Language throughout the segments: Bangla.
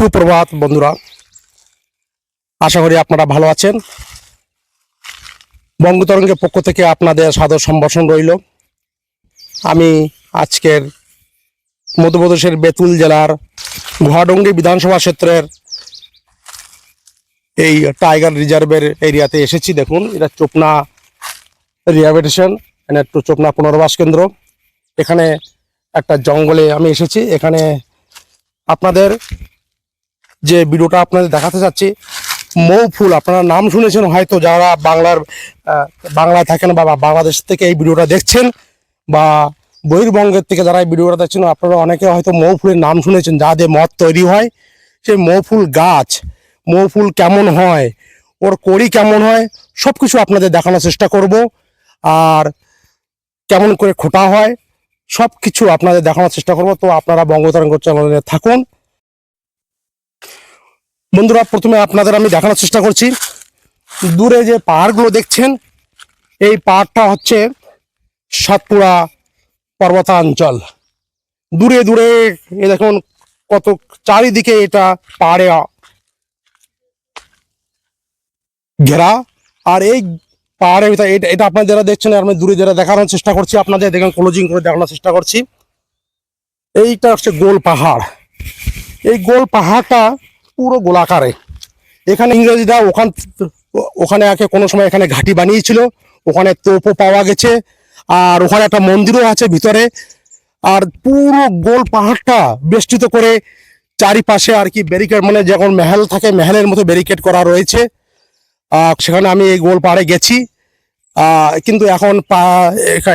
সুপ্রভাত, বন্ধুরা। আশা করি আপনারা ভালো আছেন। বঙ্গতরঙ্গের পক্ষ থেকে আপনাদের সাদর সম্ভাষণ রইল। আমি আজকের মধ্যপ্রদেশের বেতুল জেলার গুহাডঙ্গি বিধানসভা ক্ষেত্রের এই টাইগার রিজার্ভের এরিয়াতে এসেছি। দেখুন, এটা চোপনা রিহ্যাবিলিটেশন মানে একটু চোপনা পুনর্বাস কেন্দ্র। এখানে একটা জঙ্গলে আমি এসেছি। এখানে আপনাদের যে ভিডিওটা আপনাদের দেখাতে চাচ্ছি মৌ ফুল, আপনারা নাম শুনেছেন হয়তো যারা বাংলার বাংলায় থাকেন বা বাংলাদেশ থেকে এই ভিডিওটা দেখছেন বা বহির্বঙ্গের থেকে যারা এই ভিডিওটা দেখছেন, আপনারা অনেকে হয়তো মৌ ফুলের নাম শুনেছেন, যা দিয়ে মদ তৈরি হয়। সেই মৌ ফুল গাছ, মৌ ফুল কেমন হয়, ওর কড়ি কেমন হয় সব কিছু আপনাদের দেখানোর চেষ্টা করব। আর কেমন করে খোটা হয় সব কিছু আপনাদের দেখানোর চেষ্টা করব। তো আপনারা বঙ্গতরঙ্গ চ্যানেলে থাকুন। বন্ধুরা, প্রথমে আপনাদের আমি দেখানোর চেষ্টা করছি। দূরে যে পাহাড়গুলো দেখছেন, এই পাহাড়টা হচ্ছে সাতপুরা পর্বতাঞ্চল। দূরে দূরে এ দেখুন কত চারিদিকে এটা পাহাড়ে ঘেরা। আর এই ভিতরে এটা এটা আপনারা যারা দেখছেন, আমি দূরে যারা দেখানোর চেষ্টা করছি, আপনাদের দেখেন ক্লোজিং করে দেখানোর চেষ্টা করছি। এইটা হচ্ছে গোল পাহাড়। এই গোল পাহাড়টা পুরো গোলাকারে। এখানে ইংরেজিরা ওখান ওখানে আগে কোনো সময় এখানে ঘাঁটি বানিয়েছিল, ওখানে তোপও পাওয়া গেছে, আর ওখানে একটা মন্দিরও আছে ভিতরে, আর পুরো গোল পাহাড়টা বেষ্টিত করে চারিপাশে আর কি ব্যারিকেড মানে যখন মেহেল থাকে, মেহেলের মতো ব্যারিকেড করা রয়েছে। সেখানে আমি এই গোল পাহাড়ে গেছি। কিন্তু এখন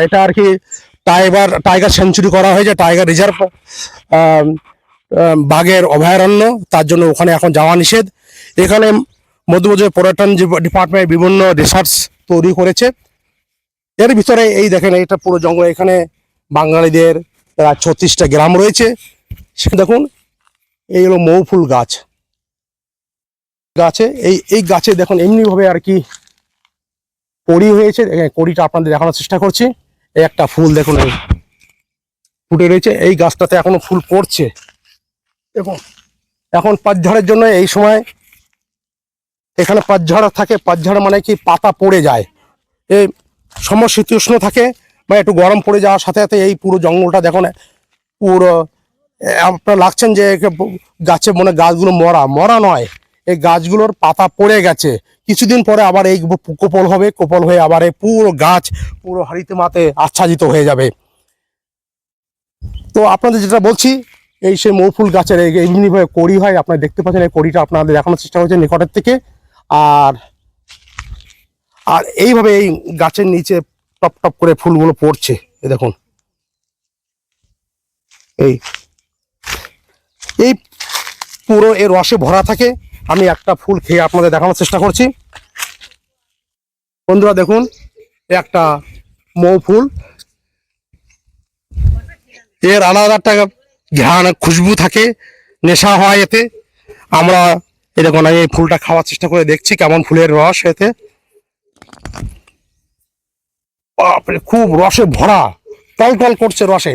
এটা আর কি টাইগার টাইগার সেঞ্চুরি করা হয়েছে, টাইগার রিজার্ভ বাঘের অভয়ারণ্য, তার জন্য ওখানে এখন যাওয়া নিষেধ। এখানে মধ্যপ্রদেশ পর্যটন ডিপার্টমেন্ট বিভিন্ন রিসার্চ তৈরি করেছে। এর ভিতরে এই দেখেন এটা পুরো জঙ্গল। এখানে বাঙালিদের প্রায় ছত্রিশটা গ্রাম রয়েছে। সেখানে দেখুন, এই হলো মৌফুল গাছ। গাছে, এই এই গাছে দেখুন, এমনিভাবে আর কি কড়ি হয়েছে। কড়িটা আপনাদের দেখানোর চেষ্টা করছি। এই একটা ফুল দেখুন ফুটে রয়েছে। এই গাছটাতে এখনও ফুল পড়ছে। দেখুন এখন পাতঝড়ের জন্য এই সময় এখানে পাতঝড় থাকে। পাতঝড় মানে কি? পাতা পড়ে যায়। এই সমশীতোষ্ণ থাকে বা একটু গরম পড়ে যাওয়ার সাথে সাথে এই পুরো জঙ্গলটা দেখুন পুরো এ, আপনার লাগছেন যে গাছে মনে গাছগুলো মরা। মরা নয় এই গাছগুলোর পাতা পড়ে গেছে। কিছুদিন পরে আবার এই কোপল হবে কোপল হয়ে আবার এই পুরো গাছ পুরো হারিতে মাতে আচ্ছাদিত হয়ে যাবে। তো আপনাদের যেটা বলছি এই সেই মৌফুল গাছের এমনিভাবে কড়ি হয়, আপনারা দেখতে পাচ্ছেন এই কড়িটা আপনাদের দেখানোর চেষ্টা করছেন নিকটের থেকে। আর আর এইভাবে এই গাছের নিচে টপ টপ করে ফুলগুলো পড়ছে, এই দেখুন। এই এই পুরো এর রসে ভরা থাকে। আমি একটা ফুল খেয়ে আপনাদের দেখানোর চেষ্টা করছি। বন্ধুরা দেখুন এ একটা মৌ ফুল এর আলাদা একটা ঘ্রাণ খুশবু থাকে, নেশা হয় এতে। আমরা এরকম আমি এই ফুলটা খাওয়ার চেষ্টা করে দেখছি কেমন ফুলের রস এতে। খুব রসে ভরা, টল টল করছে রসে।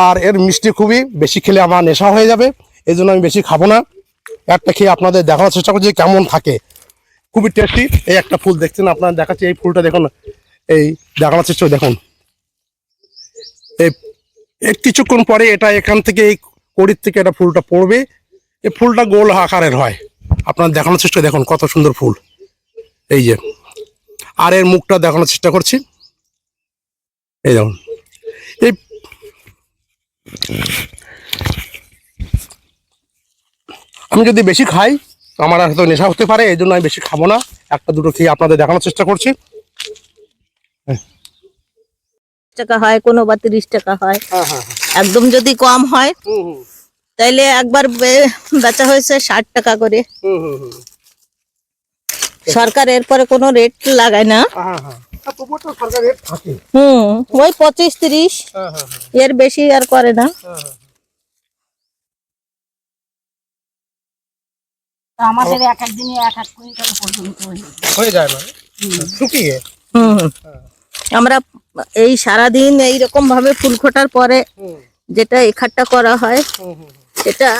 আর এর মিষ্টি খুবই, বেশি খেলে আমার নেশা হয়ে যাবে এই জন্য আমি বেশি খাব না। একটা খেয়ে আপনাদের দেখানোর চেষ্টা করছি কেমন থাকে। খুবই টেস্টি এই একটা ফুল দেখছেন, আপনারা দেখাচ্ছি, এই ফুলটা দেখুন, এই দেখানোর চেষ্টা দেখুন। এই এর কিছুক্ষণ পরে এটা এখান থেকে এই কড়ির থেকে এটা ফুলটা পড়বে। এই ফুলটা গোল আকারের হয়। আপনার দেখানোর চেষ্টা দেখুন কত সুন্দর ফুল। এই যে, আর এর মুখটা দেখানোর চেষ্টা করছি। এই দেখুন। এই আমি যদি বেশি খাই আমার হয়তো নেশা হতে পারে এই জন্য আমি বেশি খাব না। একটা দুটো খেয়ে আপনাদের দেখানোর চেষ্টা করছি। টাকা হয় কোনো বা তিরিশ টাকা হয়। হ্যাঁ হ্যাঁ একদম যদি কম হয় তাইলে একবার বেচা হয়েছে ষাট টাকা করে। হুম হুম হুম। সরকার এরপরে কোনো রেট লাগায় না। হ্যাঁ হ্যাঁ হুম ওই পঁচিশ তিরিশ হ্যাঁ হ্যাঁ হ্যাঁ। এর বেশি আর করে না। হ্যাঁ হ্যাঁ আমাদের এক একদিনে এক এক কুইন্টাল পর্যন্ত হয়ে যায়। হয়ে যায় মানে? শুকিয়ে? হুম আমরা এই সারাদিন ভাবে ফুল ফোটার পরে যেটা এখাটটা করা হয় এটা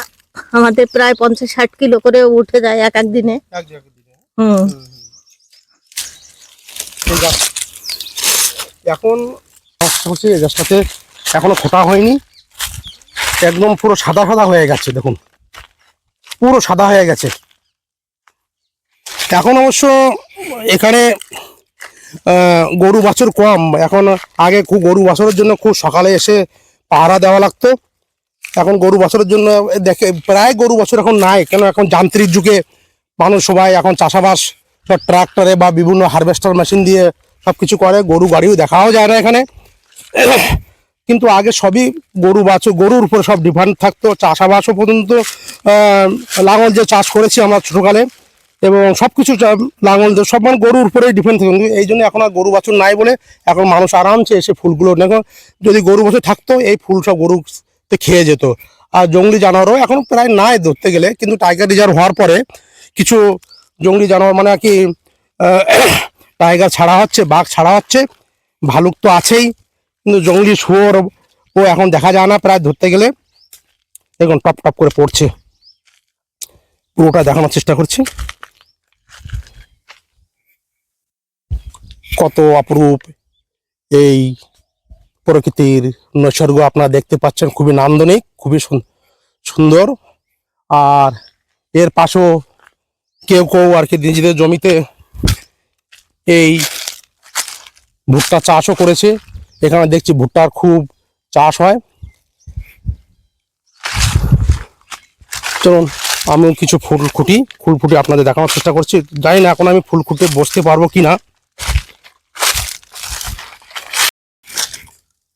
আমাদের প্রায় পঞ্চাশ ষাট কিলো করে উঠে যায় এক এক দিনে। হুম। এখন হচ্ছে গাছটাতে এখনও ফোটা হয়নি। একদম পুরো সাদা সাদা হয়ে গেছে দেখুন। পুরো সাদা হয়ে গেছে। এখন অবশ্য এখানে গরু বাছুর কম। এখন আগে খুব গরু বাছুরের জন্য খুব সকালে এসে পাহারা দেওয়া লাগতো। এখন গরু বাছুরের জন্য দেখে, প্রায় গরু বাছুর এখন নাই। কেন এখন যান্ত্রিক যুগে মানুষ সবাই এখন চাষাবাস, সব ট্রাক্টরে বা বিভিন্ন হারভেস্টার মেশিন দিয়ে সব কিছু করে। গরু গাড়িও দেখাও যায় না এখানে। কিন্তু আগে সবই গরু বাছুর, গরুর উপরে সব ডিপেন্ড থাকতো। চাষাবাসও পর্যন্ত লাঙল যে চাষ করেছি আমরা ছোটোকালে এবং সব কিছু লাঙল সব মানে গরুর উপরেই ডিপেন্ড থাকে। এই জন্য এখন আর গরু বাছুর নাই বলে এখন মানুষ আরামসে এসে ফুলগুলো দেখো, যদি গরু বাছুর থাকতো, এই ফুল সব গরু খেয়ে যেত। আর জঙ্গলি জানোয়ারও এখন প্রায় নাই ধরতে গেলে। কিন্তু টাইগার রিজার্ভ হওয়ার পরে কিছু জঙ্গলি জানোয়ার মানে কি টাইগার ছাড়া হচ্ছে, বাঘ ছাড়া হচ্ছে, ভালুক তো আছেই। কিন্তু জঙ্গলি শুয়োর ও এখন দেখা যায় না প্রায় ধরতে গেলে। দেখুন, টপ টপ করে পড়ছে। পুরোটা দেখানোর চেষ্টা করছি। কত অপরূপ এই প্রকৃতির নৈসর্গ আপনারা দেখতে পাচ্ছেন। খুবই নান্দনিক, খুবই সুন- সুন্দর। আর এর পাশেও কেউ কেউ আর কি নিজেদের জমিতে এই ভুট্টা চাষও করেছে। এখানে দেখছি ভুট্টার খুব চাষ হয়। চলুন আমি কিছু ফুল খুঁটি, ফুল ফুটি আপনাদের দেখানোর চেষ্টা করছি। জানি না এখন আমি ফুল খুঁটে বসতে পারব কি না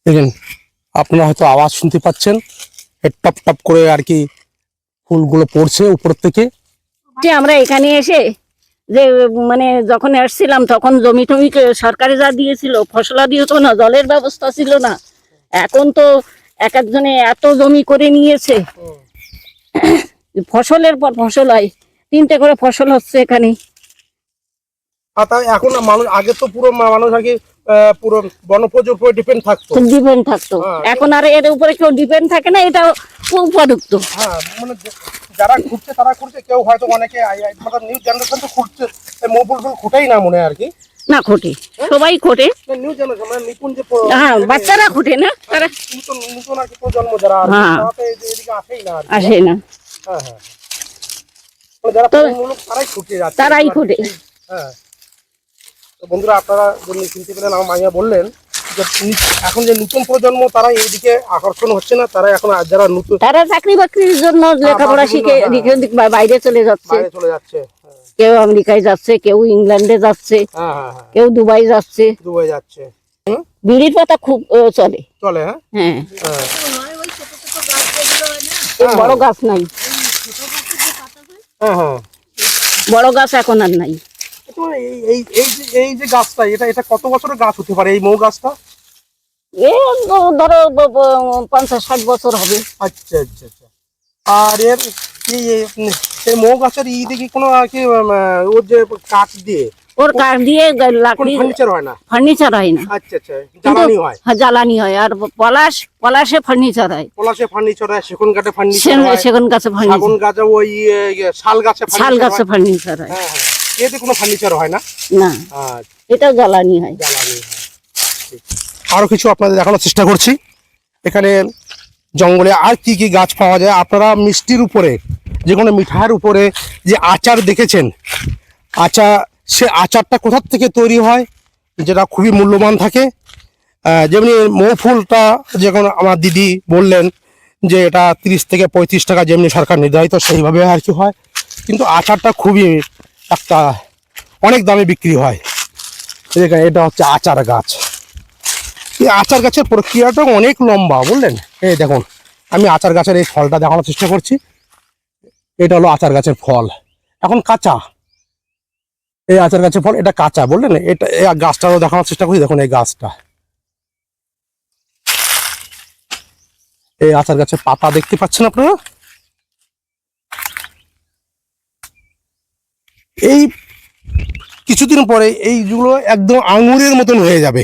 দেখেন আপনারা হয়তো আওয়াজ শুনতে পাচ্ছেন টপ টপ করে আর কি ফুলগুলো পড়ছে উপর থেকে। যে আমরা এখানে এসে যে মানে যখন এসছিলাম তখন জমি টমি সরকারে যা দিয়েছিল ফসলা দিত না জলের ব্যবস্থা ছিল না। এখন তো এক একজনে এত জমি করে নিয়েছে। ফসলের পর ফসল হয় তিনটে করে ফসল হচ্ছে এখানে। এখন মানুষ আগে তো পুরো মানুষ আহ, পুরো বনপোজের উপরে ডিপেন্ড থাকতো। ডিপেন্ড থাকতো। হ্যাঁ। এখন আর এর উপরে কেউ ডিপেন্ড থাকে না এটা উপযুক্ত। হ্যাঁ মানে যারা খুঁজছে তারা খুঁজছে কেউ হয়তো অনেকে মানে নিউ জেনারেশন তো খুঁজছে মোবাইল ফোন খুঁটেই না মনে হয় আর কি। না খোটে। সবাই খোটে। নিউ জেনারেশন মানে হ্যাঁ বাচ্চারা খোটে না। তারা নতুন নতুন আর কি প্রজন্ম যারা হ্যাঁ। আসেই না আসে না। হ্যাঁ হ্যাঁ। মানে যারা তারাই খুঁটে তারাই খুঁটে। হ্যাঁ। তো বন্ধুরা আপনারা যদি চিনতে পেলেন আমার মাইয়া বললেন যে এখন যে নতুন প্রজন্ম তারা এইদিকে আকর্ষণ হচ্ছে না তারা এখন যারা নতুন তারা চাকরি বাকরির জন্য লেখাপড়া শিখে হ্যাঁ। বাইরে চলে যাচ্ছে। চলে যাচ্ছে হ্যাঁ। কেউ আমেরিকায় যাচ্ছে কেউ ইংল্যান্ডে যাচ্ছে হ্যাঁ হ্যাঁ হ্যাঁ। কেউ দুবাই যাচ্ছে। দুবাই যাচ্ছে। বিড়ির পাতা খুব চলে। চলে হ্যাঁ? হ্যাঁ। হ্যাঁ। বড় গাছ নাই। হ্যাঁ হ্যাঁ। বড় গাছ এখন আর নাই। তো এই যে এই যে গাছটা এটা এটা কত বছরের গাছ হতে পারে এই মৌ গাছটা? এ ধরো পঞ্চাশ ষাট বছর হবে। আচ্ছা আচ্ছা আচ্ছা। আর এর এই মৌ গাছের ই দেখি কোনো আর কি ওর যে কাঠ দিয়ে ওর কাঠ দিয়ে লাকড়ি ফার্নিচার হয় না? ফার্নিচার হয় না। আচ্ছা আচ্ছা জ্বালানি হয়। হ্যাঁ, জ্বালানি হয়। আর পলাশ পলাশে ফার্নিচার হয়। পলাশে ফার্নিচার হয় সেগুন কাঠে ফার্নিচার হয়। সেগুন গাছে ফার্নিচার গাছে ওই শাল গাছে শাল গাছে। ফার্নিচার হয়। হ্যাঁ হ্যাঁ। এতে কোনো ফার্নিচার হয় না? না। আচ্ছা। এটাও জ্বালানি হয়। জ্বালানি হয় ঠিক। আরও কিছু আপনাদের দেখানোর চেষ্টা করছি। এখানে জঙ্গলে আর কি কি গাছ পাওয়া যায়? আপনারা মিষ্টির উপরে যে কোনো মিঠাইয়ের উপরে যে আচার দেখেছেন আচার সে আচারটা কোথার থেকে তৈরি হয়? যেটা খুবই মূল্যবান থাকে। যেমনি মৌ ফুলটা যখন আমার দিদি বললেন যে এটা তিরিশ থেকে পঁয়ত্রিশ টাকা যেমনি সরকার নির্ধারিত সেইভাবে আর কি হয়। কিন্তু আচারটা খুবই একটা অনেক দামে বিক্রি হয়। দেখেন, এটা হচ্ছে আচার গাছ। এই আচার গাছের প্রক্রিয়াটা অনেক লম্বা, বুঝলেন? এই দেখুন, আমি আচার গাছের এই ফলটা দেখানোর চেষ্টা করছি। এটা হলো আচার গাছের ফল। এখন কাঁচা। এই আচার গাছের ফল, এটা কাঁচা বললেন এটা, এই গাছটারও দেখানোর চেষ্টা করছি, দেখুন এই গাছটা। এই আচার গাছের পাতা দেখতে পাচ্ছেন আপনারা? এই কিছুদিন পরে এইগুলো একদম আঙুরের মতন হয়ে যাবে।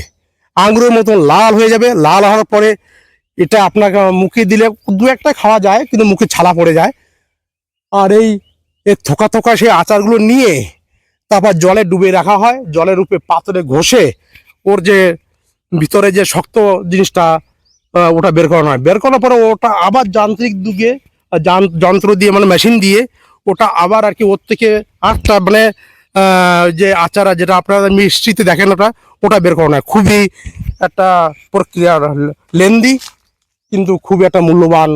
আঙুরের মতন লাল হয়ে যাবে। লাল হওয়ার পরে এটা আপনাকে মুখে দিলে দু একটা খাওয়া যায়, কিন্তু মুখে ছালা পড়ে যায়। আর এই থোকা থোকা সেই আচারগুলো নিয়ে তারপর জলে ডুবে রাখা হয়। জলের রূপে পাথরে ঘষে ওর যে ভিতরে যে শক্ত জিনিসটা ওটা বের করানো হয়। বের করার পরে ওটা আবার যান্ত্রিক দিকে যান- যন্ত্র দিয়ে মানে মেশিন দিয়ে ওটা আবার আর কি ওর থেকে আটটা মানে যে আচারা যেটা আপনারা মিষ্টিতে দেখেন ওটা ওটা বের করানো খুবই একটা প্রক্রিয়া লেন্দি, কিন্তু খুবই একটা মূল্যবান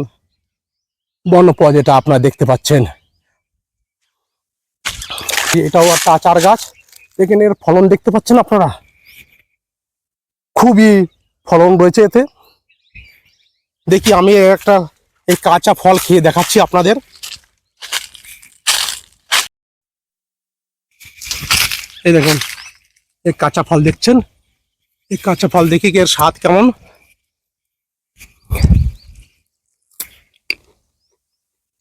বনপদ যেটা আপনারা দেখতে পাচ্ছেন। এটাও একটা আচার গাছ। এখানে এর ফলন দেখতে পাচ্ছেন আপনারা? খুবই ফলন রয়েছে এতে। দেখি আমি একটা এই কাঁচা ফল খেয়ে দেখাচ্ছি আপনাদের। এই দেখুন, এই কাঁচা ফল দেখছেন? এই কাঁচা ফল দেখি কি এর স্বাদ কেমন?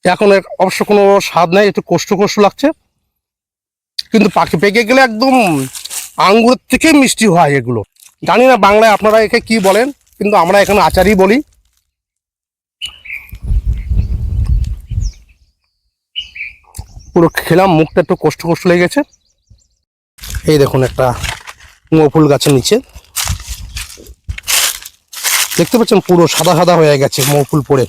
এখন এর অবশ্য কোনো স্বাদ নেই, একটু কষ্ট কষ্ট লাগছে। কিন্তু পাখি পেকে গেলে একদম আঙ্গুর থেকে মিষ্টি হয় এগুলো। জানি না বাংলায় আপনারা একে কি বলেন, কিন্তু আমরা এখানে আচারই বলি। পুরো খেলাম, মুখটা একটু কষ্ট কষ্ট লেগেছে। এই দেখুন একটা ফুল গাছের নিচে। দেখতে পাচ্ছেন পুরো সাদা সাদা হয়ে গেছে মৌফুল পরে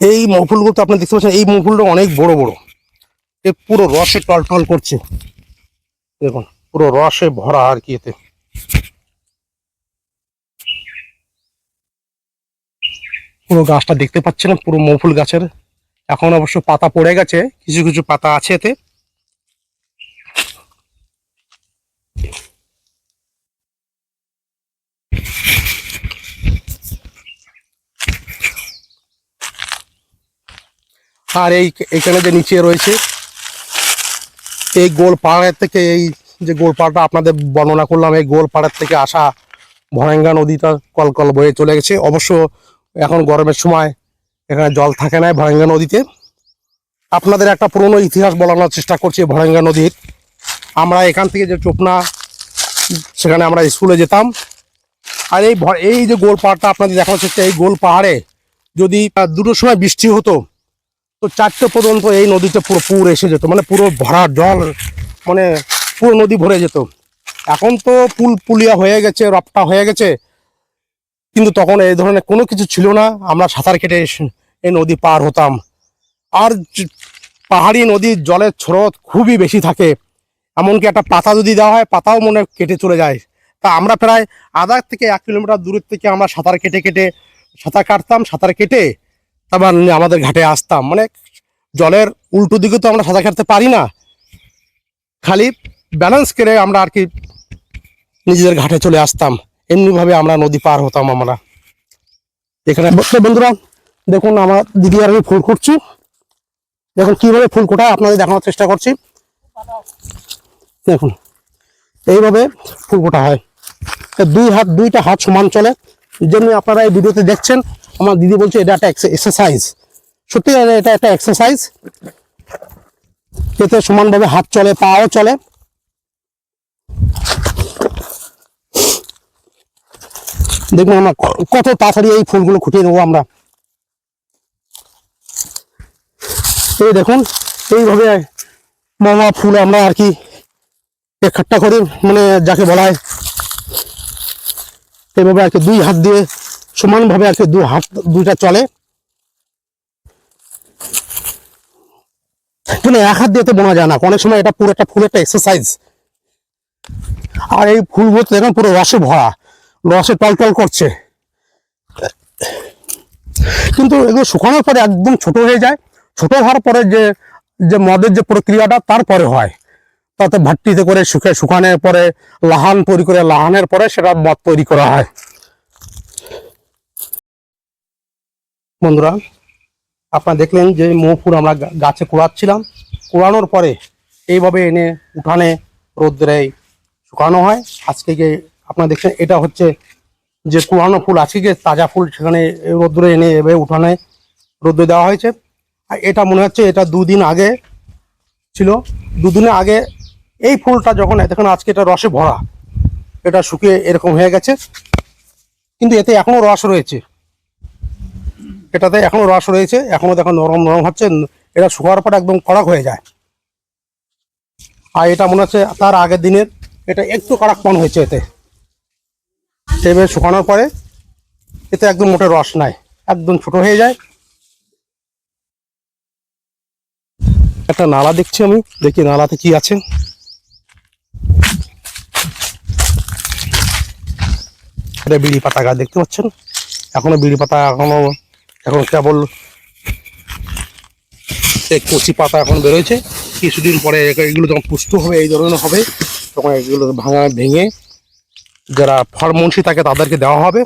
এই মৌফুলগুলো তো আপনি দেখতে পাচ্ছেন, এই মৌফুলটা অনেক বড় বড়। এ পুরো রসে টলটল করছে। দেখুন, পুরো রসে ভরা আর কি এতে। পুরো গাছটা দেখতে পাচ্ছেন পুরো মৌফুল গাছের। এখন অবশ্য পাতা পড়ে গেছে, কিছু কিছু পাতা আছে এতে। আর এই এখানে যে নিচে রয়েছে, এই গোল পাহাড়ের থেকে এই যে গোল পাহাড়টা আপনাদের বর্ণনা করলাম, এই গোল পাহাড়ের থেকে আসা ভরাঙ্গা নদীটা কলকল বয়ে চলে গেছে। অবশ্য এখন গরমের সময় এখানে জল থাকে না ভরাঙ্গা নদীতে। আপনাদের একটা পুরনো ইতিহাস বলানোর চেষ্টা করছি ভরাঙ্গা নদীর। আমরা এখান থেকে যে চোপনা, সেখানে আমরা স্কুলে যেতাম। আর এই এই যে গোল পাহাড়টা আপনাদের দেখানো চেষ্টা, এই গোল পাহাড়ে যদি দুটোর সময় বৃষ্টি হতো, তো চারটে পর্যন্ত এই নদীতে পুরো পুর এসে যেত। মানে পুরো ভরা জল মানে পুরো নদী ভরে যেত। এখন তো পুল পুলিয়া হয়ে গেছে, রপটা হয়ে গেছে। কিন্তু তখন এই ধরনের কোনো কিছু ছিল না। আমরা সাঁতার কেটে এই নদী পার হতাম। আর পাহাড়ি নদীর জলের স্রোত খুবই বেশি থাকে। এমনকি একটা পাতা যদি দেওয়া হয়, পাতাও মনে কেটে চলে যায়। তা আমরা প্রায় আধা থেকে এক কিলোমিটার দূরের থেকে আমরা সাঁতার কেটে কেটে সাঁতার কাটতাম, সাঁতার কেটে তারপর আমাদের ঘাটে আসতাম। মানে জলের উল্টো দিকে তো আমরা সাঁতার কাটতে পারি না। খালি ব্যালেন্স করে আমরা আর কি নিজেদের ঘাটে চলে আসতাম। এমনিভাবে আমরা নদী পার হতাম আমরা। এখানে বন্ধুরা, দেখুন আমার দিদি আর আমি ফুল করছি। দেখুন কীভাবে ফুল কোটায় আপনাদের দেখানোর চেষ্টা করছি। দেখুন, এইভাবে ফুল কোটা হয়। দুই হাত, দুইটা হাত সমান চলে। যেমনি আপনারা এই ভিডিওতে দেখছেন, আমার দিদি বলছে এটা একটা এক্সারসাইজ সত্যি এটা একটা এক্সারসাইজ এতে সমানভাবে হাত চলে, পাও চলে। দেখুন আমরা কত তাড়াতাড়ি এই ফুলগুলো খুঁটিয়ে দেবো আমরা। এই দেখুন, এইভাবে মামা ফুল আমরা আর কি একঠাট্টা করি মানে যাকে বলা হয়। এইভাবে আর কি দুই হাত দিয়ে, সমানভাবে আর কি দু হাত, দুইটা চলে। কিন্তু এক হাত দিয়ে তো বোনা যায় না, অনেক সময় এটা পুরো একটা ফুল, একটা এক্সারসাইজ আর এই ফুলগুলো দেখুন পুরো রসে ভরা রসে টলটল করছে। কিন্তু এগুলো শুকানোর পরে একদম ছোট হয়ে যায়। ছোট হওয়ার পরে যে যে মদের যে প্রক্রিয়াটা তারপরে হয়। তাতে ভাট্টিতে করে শুকে, শুকানোর পরে, লাহান তৈরি করে, লাহানের পরে সেটা মদ তৈরি করা হয়। বন্ধুরা, আপনারা দেখলেন যে মৌফুল আমরা গাছে কুড়াচ্ছিলাম। কুড়ানোর পরে এইভাবে এনে উঠানে রোদ্রে শুকানো হয়। আজকে যে আপনারা দেখছেন, এটা হচ্ছে যে কুড়ানো ফুল, আজকে যে তাজা ফুল সেখানে রোদ্রে এনে এভাবে উঠানে রোদ্রে দেওয়া হয়েছে। আর এটা মনে হচ্ছে এটা দুদিন আগে ছিল। দুদিনের আগে এই ফুলটা যখন, দেখুন, আজকে এটা রসে ভরা। এটা শুকিয়ে এরকম হয়ে গেছে। কিন্তু এতে এখনও রস রয়েছে। এটাতে এখনও রস রয়েছে। এখনও দেখো নরম নরম হচ্ছে। এটা শুকার পর একদম কড়াক হয়ে যায়। আর এটা মনে হচ্ছে তার আগের দিনের, এটা একটু কড়াকপন হয়েছে এতে। এবার শুকানোর পরে এতে একদম মোটে রস নাই, একদম ছোট হয়ে যায়। একটা নালা দেখছি আমি, দেখি নালাতে কি আছে। এটা বিড়ি পাতা গাছ, দেখতে পাচ্ছেন? এখনও বিড়ি পাতা এখনও, এখন কেবল এই কচি পাতা এখন বেরোয়েছে। কিছুদিন পরে এগুলো যখন পুষ্ট হবে, এই ধরনের হবে, তখন এগুলো ভাঙা, ভেঙে যারা ফরমুন্সি থাকে তাদেরকে দেওয়া হবে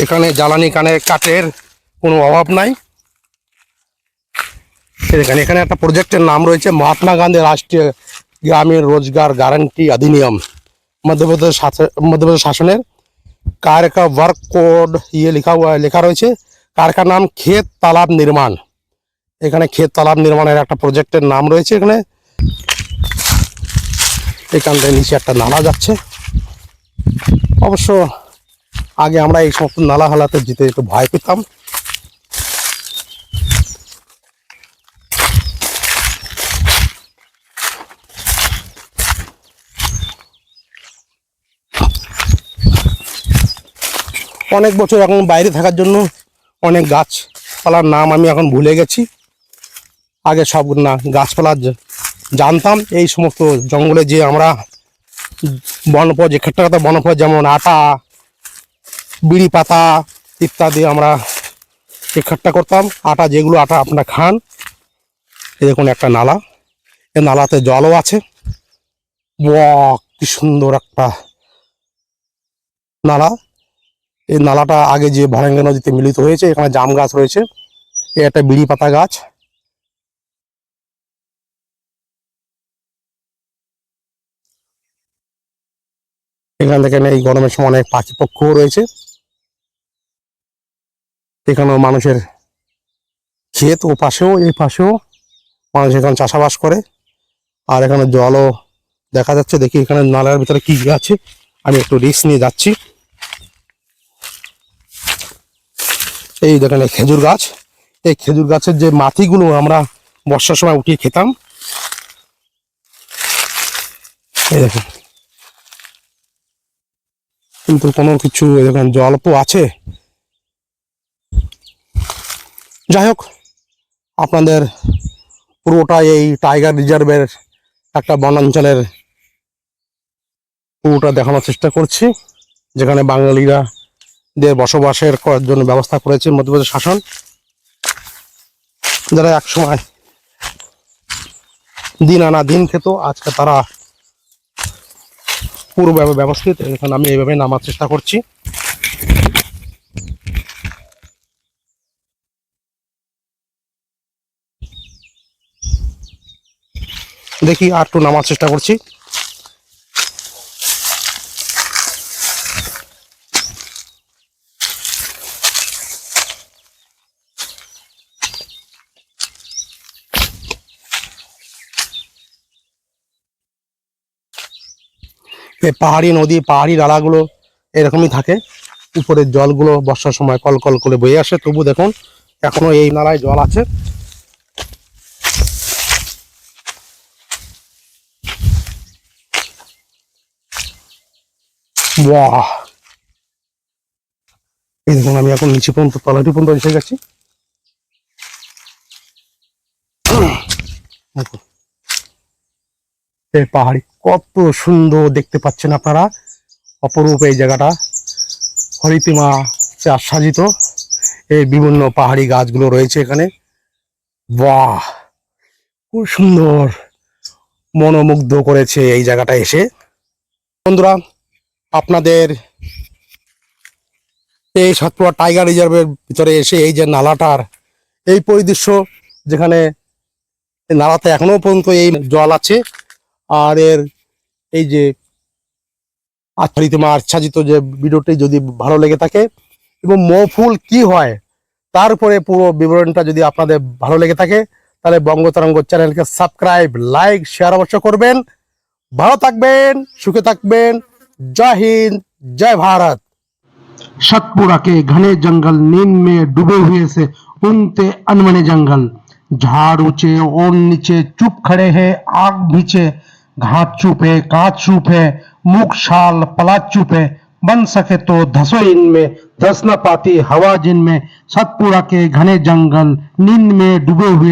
এখানে জ্বালানি কানে কাঠের কোনো অভাব নাই এখানে এখানে একটা প্রজেক্টের নাম রয়েছে মহাত্মা গান্ধী রাষ্ট্রীয় গ্রামীণ রোজগার গ্যারান্টি অধিনিয়ম মধ্যপ্রদেশ শাস- মধ্যপ্রদেশ শাসনের कार्य का वर्क कोड ये लिखा हुआ है লেখা রয়েছে কার কার নাম ক্ষেত তালাব নির্মাণ এখানে ক্ষেত তালাব নির্মাণের একটা প্রজেক্টের নাম রয়েছে এখানে এখান থেকে নিচে একটা নালা যাচ্ছে। অবশ্য আগে আমরা এই সমস্ত নালা হালাতে যেতে যেতে ভয় পেতাম। অনেক বছর এখন বাইরে থাকার জন্য অনেক গাছপালার নাম আমি এখন ভুলে গেছি। আগে সব না গাছপালার জানতাম এই সমস্ত জঙ্গলে যে আমরা বনপজ কথা বনপজ যেমন আটা, বিড়ি পাতা ইত্যাদি আমরা একট্টা করতাম। আটা যেগুলো আটা আপনারা খান, এই দেখুন একটা নালা। এই নালাতে জলও আছে। কি সুন্দর একটা নালা। এই নালাটা আগে যে ভারাঙ্গা নদীতে মিলিত হয়েছে, এখানে জাম গাছ রয়েছে। এ একটা বিড়ি পাতা গাছ। এখান থেকে এই গরমের সময় অনেক পাখি পক্ষও রয়েছে। এখানেও মানুষের ক্ষেত ও পাশেও, এই পাশেও মানুষ এখানে চাষাবাস করে। আর এখানে জলও দেখা যাচ্ছে, দেখি এখানে নালার ভিতরে কি আছে। আমি একটু রিস্ক নিয়ে যাচ্ছি। এই দেখেন খেজুর গাছ। এই খেজুর গাছের যে মাথিগুলো আমরা বর্ষার সময় উঠিয়ে খেতাম, এই দেখেন। কিন্তু কোনো কিছু এই জল জল্প আছে। যাই হোক, আপনাদের পুরোটা এই টাইগার রিজার্ভের একটা বনাঞ্চলের পুরোটা দেখানোর চেষ্টা করছি, যেখানে বাঙালিরা দের বসবাসের করার জন্য ব্যবস্থা করেছে মধ্যপ্রদেশ শাসন। যারা একসময় দিন আনা দিন খেত, আজকে তারা পুরোভাবে ব্যবস্থিত এখন আমি এইভাবে নামার চেষ্টা করছি। দেখি আর একটু নামার চেষ্টা করছি। পাহাড়ি নদী, পাহাড়ি ডালাগুলো এরকমই থাকে। উপরের জলগুলো বর্ষার সময় কল কল করে বয়ে আসে। তবু দেখুন, এখনও এই নালায় জল আছে। বাহ! এই দেখুন, আমি এখন নিচে পর্যন্ত তলাটি পর্যন্ত এসে গেছি। পাহাড়ি কত সুন্দর দেখতে পাচ্ছেন আপনারা। অপরূপ এই জায়গাটা। হরিতিমা আচ্ছাদিত এই বিভিন্ন পাহাড়ি গাছগুলো রয়েছে এখানে। বাহ! খুব সুন্দর মনোমুগ্ধ করেছে এই জায়গাটা এসে। বন্ধুরা, আপনাদের এই সাতপুরা টাইগার রিজার্ভের ভিতরে এসে এই যে নালাটার এই পরিদৃশ্য, যেখানে নালাতে এখনও পর্যন্ত এই জল আছে, আর এর এই যে আচ্ছাদিত আচ্ছাদিত যে ভিডিওটি যদি ভালো লেগে থাকে এবং মৌফুল কি হয় তারপরে পুরো বিবরণটা যদি আপনাদের ভালো লেগে থাকে তাহলে বঙ্গতরঙ্গ চ্যানেলকে সাবস্ক্রাইব লাইক শেয়ার অবশ্য করবেন ভালো থাকবেন সুখে থাকবেন জয় হিন্দ जय भारत सतपुरा के घने जंगल नींद में डूबे हुए से उनते अनमने जंगल झाड़ ऊंचे और नीचे चुप खड़े हैं आग भीचे घाट चुप कांच चुप मुख शाल चुप है बन सके तो धसो इनमें, धस न पाती हवा जिनमें सतपुरा के घने जंगल, नींद में डूबे हुए